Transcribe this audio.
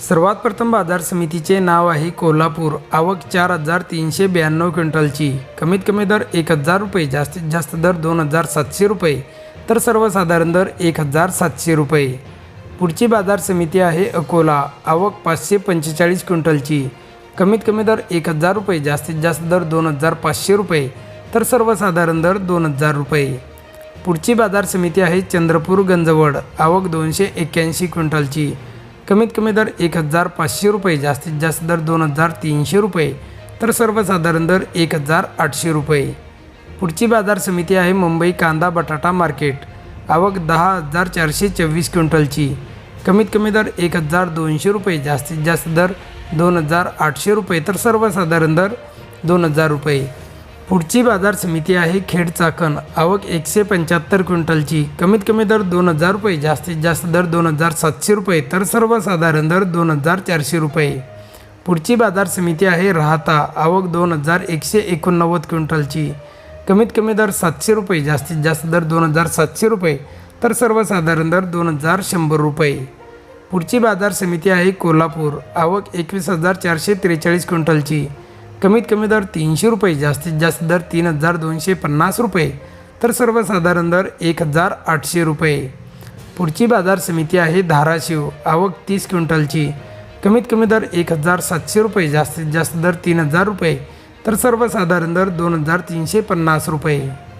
सर्वात प्रथम बाजार समितीचे नाव आहे कोल्हापूर. आवक चार हजार तीनशे ब्याण्णव क्विंटलची. कमीत कमी दर एक हजार रुपये जास्तीत जास्त दर दोन हजार सातशे रुपये तर सर्वसाधारण दर एक हजार सातशे रुपये. पुढची बाजार समिती आहे अकोला. आवक पाचशे पंचेचाळीस क्विंटलची. कमीत कमी दर एक हजार रुपये जास्तीत जास्त दर दोन हजार पाचशे रुपये तर सर्वसाधारण दर दोन हजार रुपये. पुढची बाजार समिती आहे चंद्रपूर गंजवड. आवक दोनशे एक्क्याऐंशी क्विंटलची. कमीत कमी दर एक हजार पाचशे रुपये जास्तीत जास्त दर दोन हजार तीनशे रुपये तर सर्वसाधारण दर एक हजार आठशे रुपये. पुढची बाजार समिती आहे मुंबई कांदा बटाटा मार्केट. आवक दहा हजार चारशे चोवीस क्विंटलची. कमीत कमी दर एक हजार दोनशे रुपये जास्तीत जास्त दर दोन हजार आठशे रुपये तर सर्वसाधारण दर दोन हजार रुपये. पुढची बाजार समिती आहे खेड चाकण. आवक एकशे पंच्याहत्तर क्विंटलची. कमीत कमी दर दोन हजार रुपये जास्तीत जास्त दर दोन हजार सातशे रुपये तर सर्वसाधारण दर दोन हजार चारशे रुपये. पुढची बाजार समिती आहे राहता. आवक दोन हजार एकशे एकोणनव्वद क्विंटलची. कमीत कमी दर सातशे रुपये जास्तीत जास्त दर दोन हजार सातशे रुपये तर सर्वसाधारण दर दोन हजार शंभर रुपये. पुढची बाजार समिती आहे कोल्हापूर. आवक एकवीस हजार चारशे त्रेचाळीस क्विंटलची. कमीत कमी दर तीनशे रुपये जास्तीत जास्त दर तीन हजार दोनशे पन्नास रुपये तर सर्वसाधारण दर एक हजार आठशे रुपये. पुढची बाजार समिती आहे धाराशिव आवक तीस क्विंटलची. कमीत कमी दर एक हजार सातशे रुपये जास्तीत जास्त दर तीन हजार रुपये तर सर्वसाधारण दर दोन हजार तीनशे पन्नास रुपये.